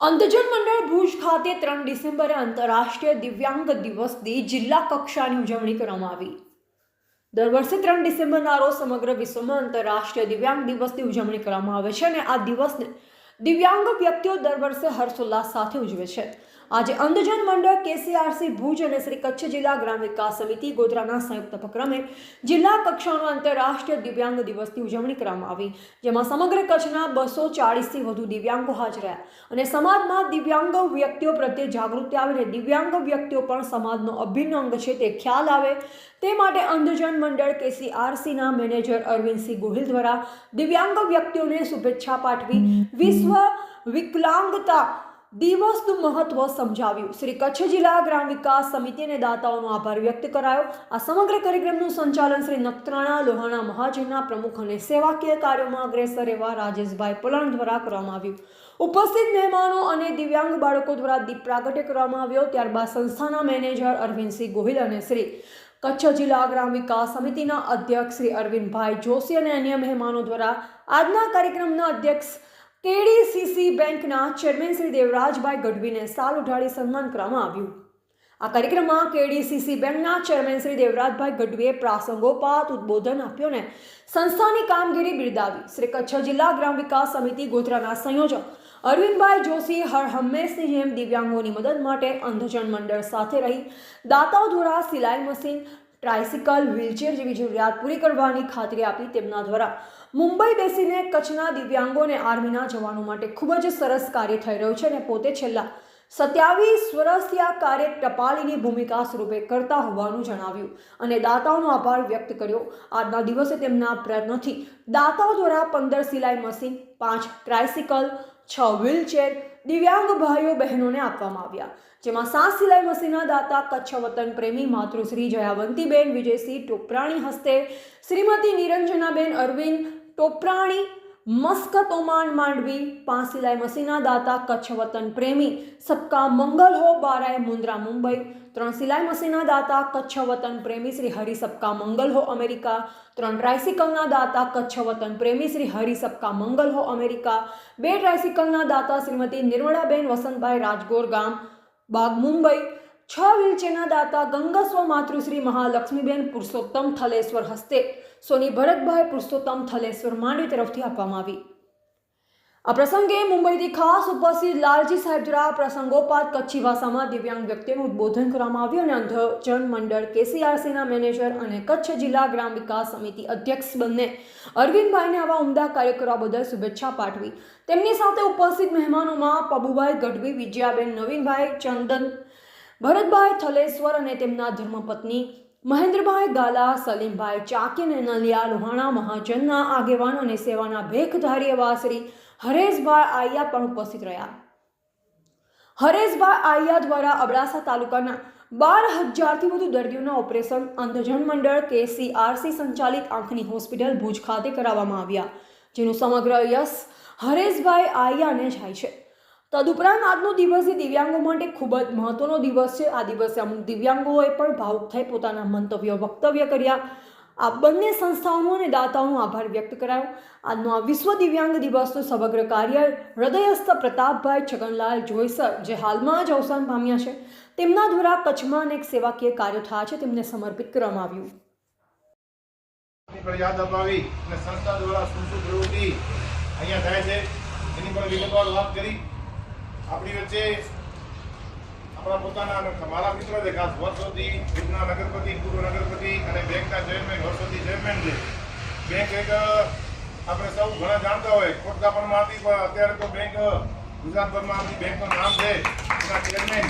અંધજન મંડળ ભુજ ખાતે ત્રણ ડિસેમ્બરે આંતરરાષ્ટ્રીય દિવ્યાંગ દિવસની જિલ્લા કક્ષાની ઉજવણી કરવામાં આવી. દર વર્ષે ત્રણ ડિસેમ્બરના રોજ સમગ્ર વિશ્વમાં આંતરરાષ્ટ્રીય દિવ્યાંગ દિવસની ઉજવણી કરવામાં આવે છે અને આ દિવસને દિવ્યાંગ વ્યક્તિઓ દર વર્ષે હર્ષોલ્લાસ સાથે ઉજવે છે. આજે અંધજન મંડળ કેસીઆરસી ભુજ અને શ્રી કચ્છ જિલ્લા ગ્રામ વિકાસ સમિતિ ગોધરાના સંયુક્ત ઉપક્રમે જિલ્લા કક્ષાનો આંતરરાષ્ટ્રીય દિવ્યાંગ દિવસની ઉજવણી કરવામાં આવી, જેમાં સમગ્ર કચ્છના બસો ચાળીસથી વધુ દિવ્યાંગો હાજર રહ્યા અને સમાજમાં દિવ્યાંગ વ્યક્તિઓ પ્રત્યે જાગૃતિ આવે અને દિવ્યાંગ વ્યક્તિઓ પણ સમાજનો અભિન્ન અંગ છે તે ખ્યાલ આવે. તે માટે અંધજન મંડળ કેસીઆરસીના મેનેજર અરવિંદસિંહ ગોહિલ દ્વારા દિવ્યાંગ વ્યક્તિઓને શુભેચ્છા પાઠવી વિશ્વ વિકલાંગતા દિવસનું મહત્વ સમજાવ્યું. શ્રી કચ્છ જિલ્લા ગ્રામ વિકાસ સમિતિ અને દાતાઓનો આભાર વ્યક્ત કરાયો. આ સમગ્ર કાર્યક્રમનું સંચાલન શ્રી નખત્રાણા લોહાણા મહાજનના પ્રમુખ અને સેવાકીય કાર્યોમાં અગ્રેસર એવા રાજેશભાઈ પલણ દ્વારા કરવામાં આવ્યું. ઉપસ્થિત મહેમાનો અને દિવ્યાંગ બાળકો દ્વારા દીપ પ્રાગટ્ય કરવામાં આવ્યો. ત્યારબાદ સંસ્થાના મેનેજર અરવિંદસિંહ ગોહિલ અને શ્રી કચ્છ જિલ્લા ગ્રામ વિકાસ સમિતિના અધ્યક્ષ શ્રી અરવિંદભાઈ જોશી અને અન્ય મહેમાનો દ્વારા આજના કાર્યક્રમના અધ્યક્ષ કેડીસીસી બેંકના ચેરમેન શ્રી દેવરાજભાઈ ગઢવીને સાલ ઉઢાડી સન્માન કરવામાં આવ્યું. આ કાર્યક્રમમાં કેડીસીસી બેંકના ચેરમેન શ્રી દેવરાજભાઈ ગઢવીએ પ્રાસંગોપાત ઉદ્બોધન આપ્યું ને સંસ્થાની કામગીરી બિરદાવી. શ્રી કચ્છ જિલ્લા ગ્રામ વિકાસ સમિતિ ગોધરાના સંયોજક અરવિંદભાઈ જોશી હર હંમેશની જેમ દિવ્યાંગોની મદદ માટે અંધજન મંડળ સાથે રહી. દાતાઓ દ્વારા સિલાઈ મશીન ટ્રાયસિકલ વ્હીલચેર જેવી જરૂરિયાત પૂરી કરવાની ખાતરી આપી તેમના દ્વારા. મુંબઈ બેસીને કચ્છના દિવ્યાંગોને આર્મીના જવાનો માટે ખૂબ જ સરસ કાર્ય થઈ રહ્યું છે અને પોતે છેલ્લા સત્યાવીસ વર્ષથી આ કાર્ય ટપાલીની ભૂમિકા સ્વરૂપે કરતા હોવાનું જણાવ્યું અને દાતાઓનો આભાર વ્યક્ત કર્યો. આજના દિવસે તેમના પ્રયત્નોથી દાતાઓ દ્વારા પંદર સિલાઈ મશીન, પાંચ ટ્રાયસિકલ છ વ્હીલચેર દિવ્યાંગ ભાઈઓ બહેનોને આપવામાં આવ્યા, જેમાં સાત સિલાઈ મશીનના દાતા, કચ્છ વતન પ્રેમી માતૃશ્રી જયાવંતીબેન, વિજયસિંહ ટોપરાણી હસ્તે, શ્રીમતી નિરંજનાબેન અરવિંદ ટોપરાણી મસ્કત ઓમાન માંડવી પાંચ સિલાઈ મશીનના દાતા કચ્છ વતન પ્રેમી, સબકા મંગલ હો બારાય મુન્દ્રા મુંબઈ. ત્રણ સિલાઈ મસીના દાતા કચ્છ વતન પ્રેમી શ્રી હરિ, સબકા મંગલ હો અમેરિકા. ત્રણ ટ્રાયસિકલના દાતા કચ્છ વતન પ્રેમી શ્રી હરિ, સબકા મંગલ હો અમેરિકા. બે ટ્રાયસિકલના દાતા, શ્રીમતી નિર્મળાબેન વસંતભાઈ રાજગોર ગામ, બાગ મુંબઈ. છ વ્હીલચેરના દાતા ગંગસ્વ માતૃશ્રી મહાલક્ષ્મીબેન પુરુષોત્તમ થલેશ્વર હસ્તે સોની ભરતભાઈ પુરુષોત્તમ થલેશ્વર માંડવી તરફથી આપવામાં આવી. આ પ્રસંગે મુંબઈથી ખાસ ઉપસ્થિત લાલજી સાહેબ દ્વારા પ્રસંગોપાત કચ્છી ભાષામાં દિવ્યાંગ વ્યક્તિનું ઉદ્બોધન કરવામાં આવ્યું અને અંધજન મંડળ કેસીઆરસીના મેનેજર અને કચ્છ જિલ્લા ગ્રામ વિકાસ સમિતિ અધ્યક્ષ બંને અરવિંદભાઈને આવા ઉમદા કાર્ય કરવા બદલ શુભેચ્છા પાઠવી. તેમની સાથે ઉપસ્થિત મહેમાનોમાં પબુભાઈ ગઢવી, વિજયાબેન નવીનભાઈ, ચંદન ભરતભાઈ થલેશ્વર અને તેમના ધર્મપત્ની મહેન્દ્રભાઈ ગાલા, સલીમભાઈ ચાકી અને નલિયા લોહાણા મહાજનના આગેવાનો અને સેવાના ભેખધારી એવા શ્રી હરેશભાઈ આયા પણ ઉપસ્થિત રહ્યા. હરેશભાઈ આયા દ્વારા અબડાસા તાલુકાના બાર હજારથી વધુ દર્દીઓના ઓપરેશન અંધજન મંડળ કેસીઆરસી સંચાલિત આંખની હોસ્પિટલ ભુજ ખાતે કરાવવામાં આવ્યા, જેનું સમગ્ર યશ હરેશભાઈ આયાને જાય છે. તદુપરાંત આજનો દિવસ એ દિવ્યાંગો માટે ખૂબ જ મહત્વનો દિવસ છે. આ દિવસે અમુક દિવ્યાંગોએ પણ ભાવુક થઈ પોતાના મંતવ્યો વક્તવ્ય કર્યા. આ બંને સંસ્થાઓનો અને દાતાઓનો આભાર વ્યક્ત કરાયો. આજનો આ વિશ્વ દિવ્યાંગ દિવસનું સમગ્ર કાર્ય હૃદયસ્થ પ્રતાપભાઈ છગનલાલ જોઈસર જે હાલમાં જ અવસાન પામ્યા છે. તેમના દ્વારા કચ્છમાં અનેક સેવાકીય કાર્યો થયા છે, તેમને સમર્પિત કરવામાં આવ્યું. યાદ અપાવી અને સંસ્થા દ્વારા શું શું પ્રવૃત્તિ અહીંયા થાય છે, એની પર વિગતવાર વાત કરી. આપણી વચ્ચે આપણા પોતાના મારા મિત્ર છે ખાસ વર્ષોથી ભુજના નગરપતિ પૂર્વ નગરપતિ અને બેંકના ચેરમેન વર્ષોથી ચેરમેન છે. બેંક એક આપણે સૌ ઘણા જાણતા હોય. કોટકાપણમાં હતી પણ અત્યારે તો બેંક ગુજરાતભરમાં આપણી બેંકનું નામ છે. એના ચેરમેન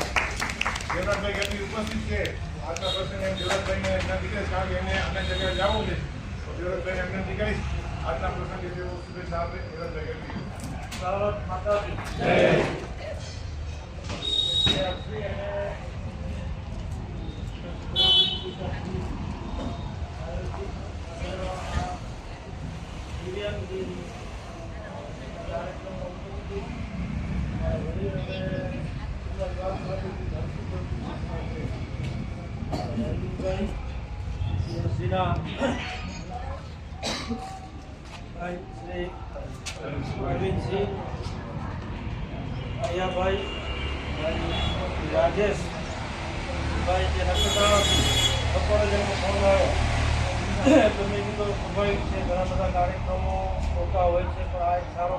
દેવરાજભાઈ ગઢવી ઉપસ્થિત છે. આજના પ્રસંગે એમ દેવરાજભાઈને વિનંતી કરીશ કારણ કે એમને અન્ય જગ્યાએ જવું છે. તો દેવરાજભાઈને એમને કરીશ આજના પ્રસંગે તેઓ શુભેચ્છા આપે. દેવરાજભાઈ ગઢવી. ભારત માતાજી. શ્રીના ભાઈ શ્રી અરવિંદસિંહ જીયાભાઈ ભાઈ રાજેશ ભાઈ જે નક્ષત્રથી બપોરે જ એમનો ફોન આવ્યો તો મેં કીધું સ્વાભાવિક છે, ઘણા બધા કાર્યક્રમો હોતા હોય છે, પણ આ એક સારો